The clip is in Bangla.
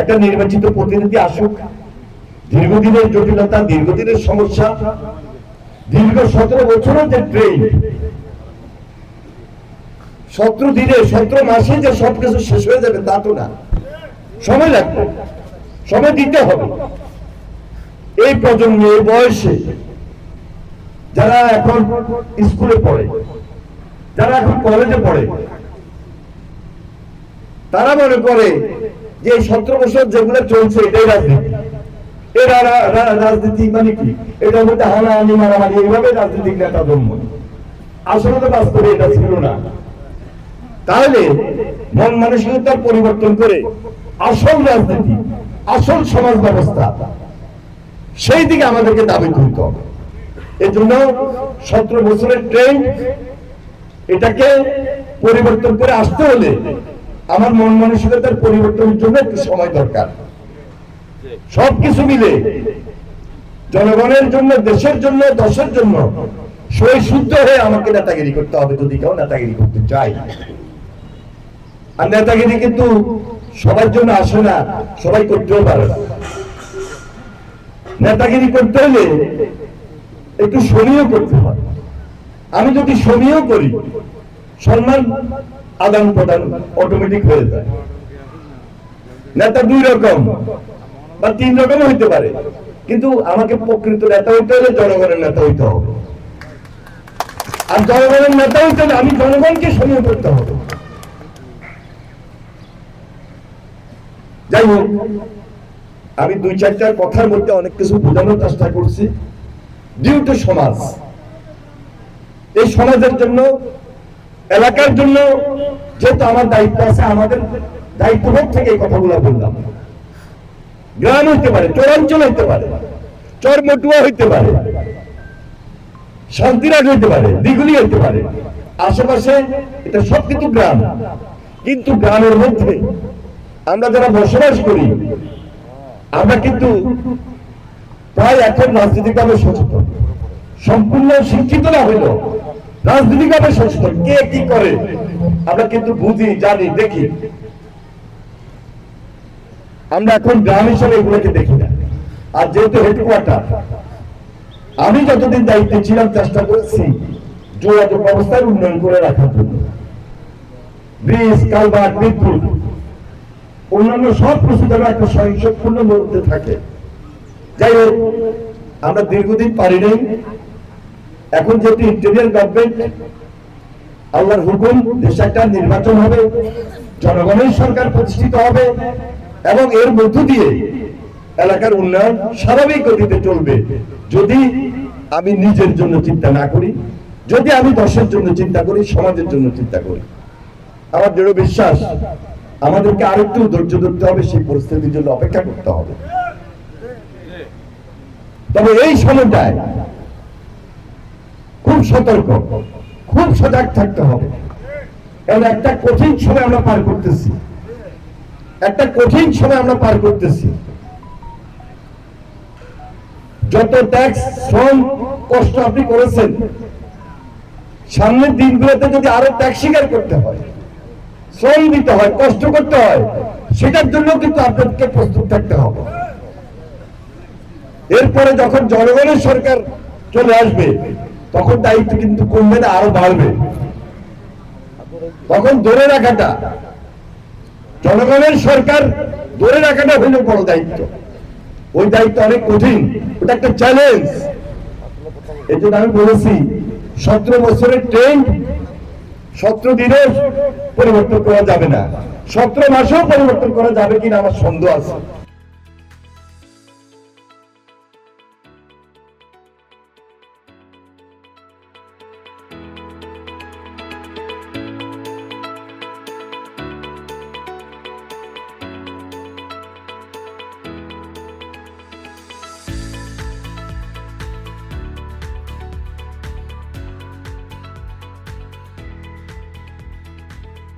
একটা নির্বাচিত প্রতিনিধি আসুক, দীর্ঘদিনের জটিলতা, দীর্ঘদিনের সমস্যা, দীর্ঘ সতেরো বছরের যে ট্রেন সতেরো দিনে, সতেরো মাসে যে সবকিছু শেষ হয়ে যাবে তা তো না। সময় লাগবে, সময় দিতে হবে। এই প্রজন্মে এই বয়সে যারা এখন স্কুলে পড়ে, যারা এখন কলেজে পড়ে, তারা মনে করে যে এই সতেরো বছর যেগুলো চলছে, এটাই রাজনীতি। এরা রাজনীতি মানে কি? মারামারি, এইভাবে রাজনৈতিক নেতা আসলে তো বাস্তবে এটা ছিল না। তাহলে মন মানসিকতার পরিবর্তন করে আসল রাজনীতি, আসল সমাজ ব্যবস্থা, সেই দিকে আমাদেরকে দাবি করতে হবে। এর জন্য সতেরো বছরের ট্রেন এটাকে পরিবর্তন করে আসতে হলে আমার মন মানসিকতার পরিবর্তনের জন্য একটু সময় দরকার। সবকিছু মিলে জনগণের জন্য, দেশের জন্য, দশের জন্য সই শুদ্ধ হয়ে আমাকে নেতাগিরি করতে হবে যদি কেউ নেতাগিরি করতে চাই আর নেতাগিরি কিন্তু সবার জন্য আসে না, সবাই করতেও পারে না। নেতাগিরি করতে হলে একটু সমীয় করতে হয়। আমি যদি সমীয় করি, সম্মান আদান প্রদান অটোমেটিক হয়ে যায়। নেতা দুই রকম বা তিন রকম হইতে পারে। কিন্তু আমাকে প্রকৃত নেতা হইতে হলে জনগণের নেতা হইতে হবে। আর জনগণের নেতা হইতে হলে আমি জনগণকে সমীয় করতে হবে। যাই হোক, আমি দুই চারটার কথার মধ্যে অনেক কিছু বোঝানোর চেষ্টা করছি। ডিউ টু সমাজ, এই সমাজের জন্য এলাকার জন্য যেহেতু আমার দায়িত্ব আছে, আমাদের দায়িত্ববোধ থেকে এই কথাগুলো বললাম। গ্রাম হইতে পারে চরাঞ্চল হইতে পারে, চর মটুয়া হইতে পারে, শান্তিরাজ হইতে পারে দিগুলি হইতে পারে, আশেপাশে এটা সব কিন্তু গ্রাম। কিন্তু গ্রামের মধ্যে আমরা যারা বসবাস করি, আমরা কিন্তু প্রায় এখন রাজনীতিভাবে সচেতন। সম্পূর্ণ শিক্ষিত না কে কি করে? আমরা কিন্তু বুঝি, জানি, দেখি। আমরা এখন গ্রাম হিসেবে এগুলোকে দেখি না। আর যেহেতু হেডকোয়ার্টার আমি যতদিন দায়িত্বে ছিলাম, চেষ্টা করেছি যোগাযোগ ব্যবস্থার উন্নয়ন করে রাখার জন্য। ব্রিজ কালভার্ট বিদ্যুৎ অন্যান্য সব কিছু যেন একটা স্বয়ংসম্পূর্ণ মধ্যে থাকে। যাই হোক, আমরা দীর্ঘদিন পারি নাই। এখন যেহেতু ইন্টেরিয়ার গভর্নমেন্ট আল্লাহর হুকুম, দেশে একটা নির্বাচন হবে, জনগণের সরকার প্রতিষ্ঠিত হবে, এবং এর মধ্য দিয়ে এলাকার উন্নয়ন স্বাভাবিক গতিতে চলবে। যদি আমি নিজের জন্য চিন্তা না করি, যদি আমি দশের জন্য চিন্তা করি, সমাজের জন্য চিন্তা করি, আমার দৃঢ় বিশ্বাস, আমাদেরকে আরেকটু ধৈর্য ধরতে হবে, সেই পরিস্থিতির জন্য অপেক্ষা করতে হবে। তবে এই সময়টায় খুব সতর্ক, খুব সজাগ থাকতে হবে। কারণ একটা কঠিন সময় আমরা পার করতেছি। একটা কঠিন সময় আমরা পার করতেছি। যত ট্যাক্স শ্রম, কষ্ট আপনি করেছেন, সামনের দিনগুলোতে যদি আরও ত্যাগ স্বীকার করতে হয়, শ্রম দিতে হয়, কষ্ট করতে হয়, সেটার জন্য কিন্তু আপনাদেরকে প্রস্তুত থাকতে হবে। এরপরে যখন জনগণের সরকার চলে আসবে তখন দায়িত্ব কিন্তু কমবে না, আরও বাড়বে। তখন ধরে রাখাটা, জনগণের সরকার ধরে রাখাটা হইল বড় দায়িত্ব। ওই দায়িত্ব অনেক কঠিন, ওটা একটা চ্যালেঞ্জ এই জন্য আমি বলেছি, সতেরো বছরের ট্রেন সতেরো দিনের পরিবর্তন করা যাবে না। সতেরো মাসেও পরিবর্তন করা যাবে কিনা আমার সন্দেহ আছে।